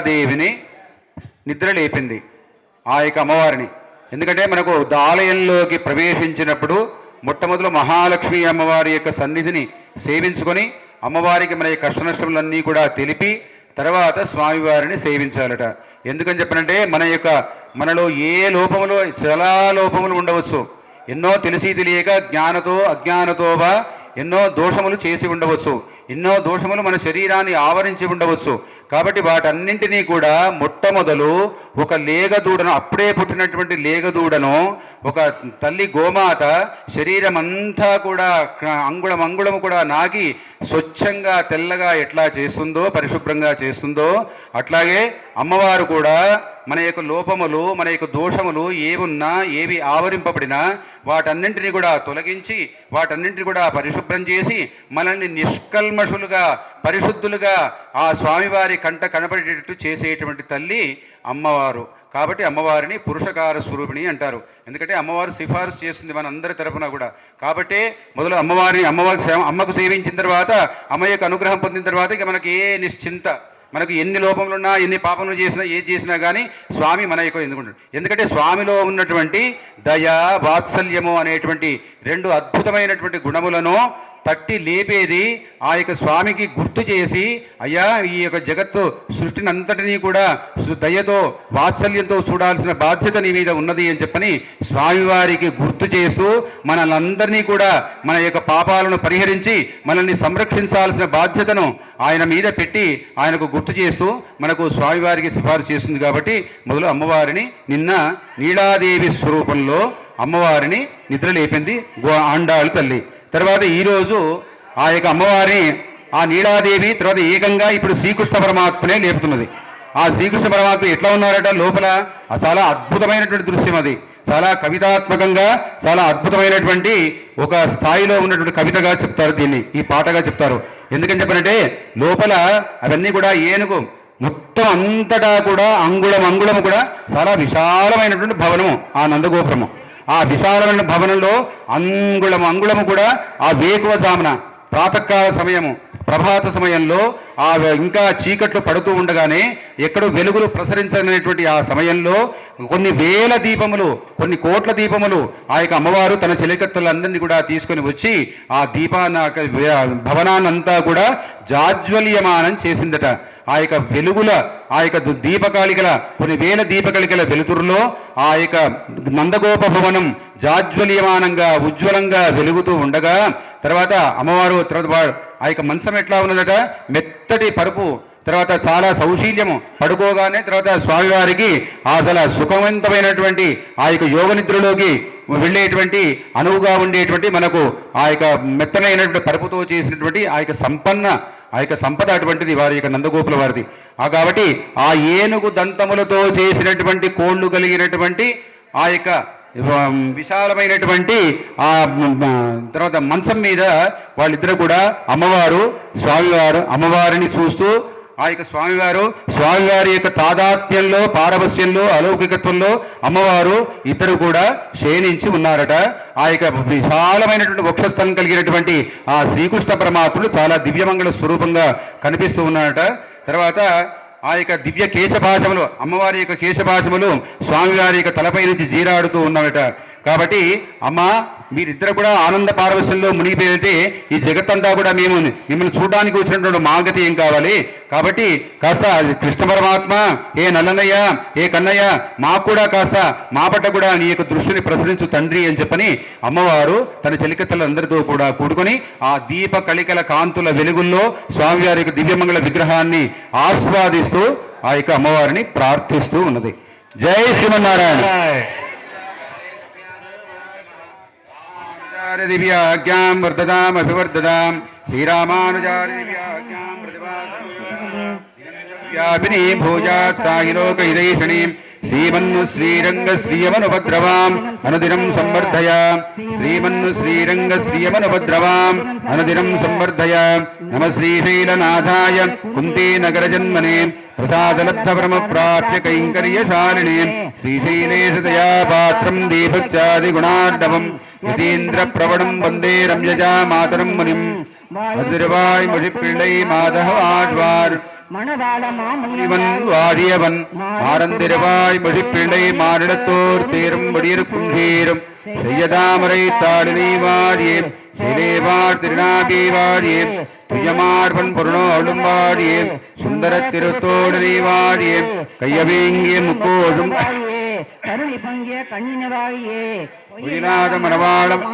నీలాదేవిని నిద్ర లేపింది ఆ యొక్క అమ్మవారిని. ఎందుకంటే మనకు ఆలయంలోకి ప్రవేశించినప్పుడు మొట్టమొదలు మహాలక్ష్మి అమ్మవారి యొక్క సన్నిధిని సేవించుకొని అమ్మవారికి మన యొక్క కష్టనష్టములన్నీ కూడా తెలిపి తర్వాత స్వామివారిని సేవించాలట. ఎందుకని చెప్పనంటే మన యొక్క మనలో ఏ లోపములు చాలా లోపములు ఉండవచ్చు. ఎన్నో తెలిసి తెలియక జ్ఞానతో అజ్ఞానతోవా ఎన్నో దోషములు చేసి ఉండవచ్చు. ఎన్నో దోషములు మన శరీరాన్ని ఆవరించి ఉండవచ్చు. కాబట్టి వాటన్నింటినీ కూడా మొట్టమొదలు ఒక లేగదూడను అప్పుడే పుట్టినటువంటి లేగదూడను ఒక తల్లి గోమాత శరీరం అంతా కూడా అంగుళం అంగుళము కూడా నాకి స్వచ్ఛంగా తెల్లగా ఎట్లా చేస్తుందో పరిశుభ్రంగా చేస్తుందో అట్లాగే అమ్మవారు కూడా మన యొక్క లోపములు మన యొక్క దోషములు ఏమున్నా ఏవి ఆవరింపబడినా వాటన్నింటినీ కూడా తొలగించి వాటన్నింటినీ కూడా పరిశుభ్రం చేసి మనల్ని నిష్కల్మషులుగా పరిశుద్ధులుగా ఆ స్వామివారి కంట కనబడేటట్టు చేసేటువంటి తల్లి అమ్మవారు. కాబట్టి అమ్మవారిని పురుషకార స్వరూపిణి అంటారు. ఎందుకంటే అమ్మవారు సిఫారసు చేస్తుంది మన అందరి తరపున కూడా. కాబట్టి మొదలు అమ్మవారిని అమ్మవారికి సేవ- అమ్మకు సేవించిన తర్వాత అమ్మ యొక్క అనుగ్రహం పొందిన తర్వాత ఇక మనకి ఏ నిశ్చింత మనకు ఎన్ని లోపములున్నా ఎన్ని పాపములు చేసినా ఏది చేసినా కానీ స్వామి మన యొక్క ఎందుకుంటాడు. ఎందుకంటే స్వామిలో ఉన్నటువంటి దయ వాత్సల్యము అనేటువంటి రెండు అద్భుతమైనటువంటి గుణములను పట్టి లేపేది ఆ యొక్క స్వామికి గుర్తు చేసి అయ్యా ఈ యొక్క జగత్తు సృష్టిని అంతటినీ కూడా దయతో వాత్సల్యంతో చూడాల్సిన బాధ్యత నీ మీద ఉన్నది అని చెప్పని స్వామివారికి గుర్తు చేస్తూ మనలందరినీ కూడా మన యొక్క పాపాలను పరిహరించి మనల్ని సంరక్షించాల్సిన బాధ్యతను ఆయన మీద పెట్టి ఆయనకు గుర్తు చేస్తూ మనకు స్వామివారికి సిఫారసు చేస్తుంది కాబట్టి మొదలు అమ్మవారిని నిన్న నీలాదేవి స్వరూపంలో అమ్మవారిని నిద్ర లేపింది గో ఆండాಳು తల్లి. తర్వాత ఈరోజు ఆ యొక్క అమ్మవారిని ఆ నీలాదేవి తర్వాత ఏకంగా ఇప్పుడు శ్రీకృష్ణ పరమాత్మనే లేపుతున్నది. ఆ శ్రీకృష్ణ పరమాత్మ ఎట్లా ఉన్నారట? లోపల ఆ చాలా అద్భుతమైనటువంటి దృశ్యం అది. చాలా కవితాత్మకంగా చాలా అద్భుతమైనటువంటి ఒక స్థాయిలో ఉన్నటువంటి కవితగా చెప్తారు దీన్ని ఈ పాటగా చెప్తారు. ఎందుకని చెప్పనంటే లోపల అవన్నీ కూడా ఏనుగు మొత్తం అంతటా కూడా అంగుళం అంగుళం కూడా చాలా విశాలమైనటువంటి భవనము ఆ నందగోపురము. ఆ విశాలమైన భవనంలో అంగుళము అంగుళము కూడా ఆ వేకువ జామున ప్రాతకాల సమయము ప్రభాత సమయంలో ఆ ఇంకా చీకట్లు పడుతూ ఉండగానే ఎక్కడో వెలుగులు ప్రసరించనటువంటి ఆ సమయంలో కొన్ని వేల దీపములు కొన్ని కోట్ల దీపములు ఆ యొక్క అమ్మవారు తన చెలికత్తులందరినీ కూడా తీసుకొని వచ్చి ఆ దీపాన భవనాన్నంతా కూడా జాజ్వల్యమానం చేసిందట. ఆ యొక్క వెలుగుల ఆ యొక్క దీపకాళికల కొన్ని వేల దీపకాళికల వెలుతురులో ఆ యొక్క నందగోప భవనం జాజ్వల్యమానంగా ఉజ్వలంగా వెలుగుతూ ఉండగా తర్వాత అమ్మవారు తర్వాత ఆ యొక్క మంచం ఎట్లా ఉన్నదట? మెత్తటి పరుపు. తర్వాత చాలా సౌశీల్యము. పడుకోగానే తర్వాత స్వామివారికి అసలు సుఖవంతమైనటువంటి ఆ యొక్క యోగ నిద్రలోకి వెళ్ళేటువంటి అనువుగా ఉండేటువంటి మనకు ఆ యొక్క మెత్తనైనటువంటి పరుపుతో చేసినటువంటి ఆ యొక్క సంపన్న ఆ యొక్క సంపద అటువంటిది వారి యొక్క నందగోపుల వారిది. ఆ కాబట్టి ఆ ఏనుగు దంతములతో చేసినటువంటి కోళ్ళు కలిగినటువంటి ఆ యొక్క విశాలమైనటువంటి ఆ తర్వాత మంచం మీద వాళ్ళిద్దరు కూడా అమ్మవారు స్వామివారు అమ్మవారిని చూస్తూ ఆ యొక్క స్వామివారు స్వామివారి యొక్క తాదాత్మ్యంలో పారవస్యంలో అలౌకికత్వంలో అమ్మవారు ఇద్దరు కూడా శయనించి ఉన్నారట. ఆ యొక్క విశాలమైనటువంటి వక్షస్థలం కలిగినటువంటి ఆ శ్రీకృష్ణ పరమాత్ముడు చాలా దివ్యమంగళ స్వరూపంగా కనిపిస్తూ ఉన్నారట. తర్వాత ఆ యొక్క దివ్య కేశభాషములు అమ్మవారి యొక్క కేశభాషములు స్వామివారి యొక్క తలపై నుంచి జీరాడుతూ ఉన్నారట. కాబట్టి అమ్మ మీరిద్దరు కూడా ఆనంద పారవశ్యంలో మునిగిపోయితే ఈ జగత్తంతా కూడా మేము మిమ్మల్ని చూడడానికి వచ్చినటువంటి మాగతి ఏం కావాలి? కాబట్టి కాస్త కృష్ణ పరమాత్మ ఏ నల్లనయ్య ఏ కన్నయ్య మాకు కూడా కాస్త మా పట్ల కూడా నీ యొక్క దృష్టిని ప్రసరించు తండ్రి అని చెప్పని అమ్మవారు తన చెలికత్తలందరితో కూడా కూడుకొని ఆ దీప కళికల కాంతుల వెలుగుల్లో స్వామివారి యొక్క దివ్యమంగళ విగ్రహాన్ని ఆస్వాదిస్తూ ఆ యొక్క అమ్మవారిని ప్రార్థిస్తూ ఉన్నది. జై శ్రీమన్నారాయణ. రామానుజార్య దివ్యాజ్ఞాం వర్ధదాం అభివర్ధదాం శ్రీరామానుజార్య దివ్యాజ్ఞాం వ్యాపిని భూజాత్ సాగిలోక ఇదైషణీం శ్రీమన్ను శ్రీరంగ శ్రీయమనుభద్రవాం అనుదినం సంవర్ధయ శ్రీమన్ను శ్రీరంగ శ్రీయమనుభద్రవాం అనుదినం సంవర్ధయ నమ శ్రీశైలనాథాయ కుంతే నగర జన్మనే ప్రసాదలబ్ధపరమ ప్రాప్య కైంకర్యశాలినే శ్రీశైలేశదయా పాత్రం దీపత్యాది గుణార్డవం యతీంద్ర ప్రవణం వందే రమ్యజా మాతరం మునిం மதுரவாய் மொழிப்பிள்ளை மாதவ ஆழ்வார் மணவாள இவன் வாழியவன் மாறந்திருவாய் மொழிப்பிள்ளை மானிடத்தோர் தேரும் முடியிருக்கும் தேரும். செய்யதாமரை தாளினை வாழியே சிலேவார் திருநாபி வாழியே துயமார்பன் பொருளோடும் வாழியே சுந்தர திருத்தோடனை வாழியே கையவேங்கிய முக்கோடும் கருணை பங்கிய கண்ணின வாழியே மணவாளம்.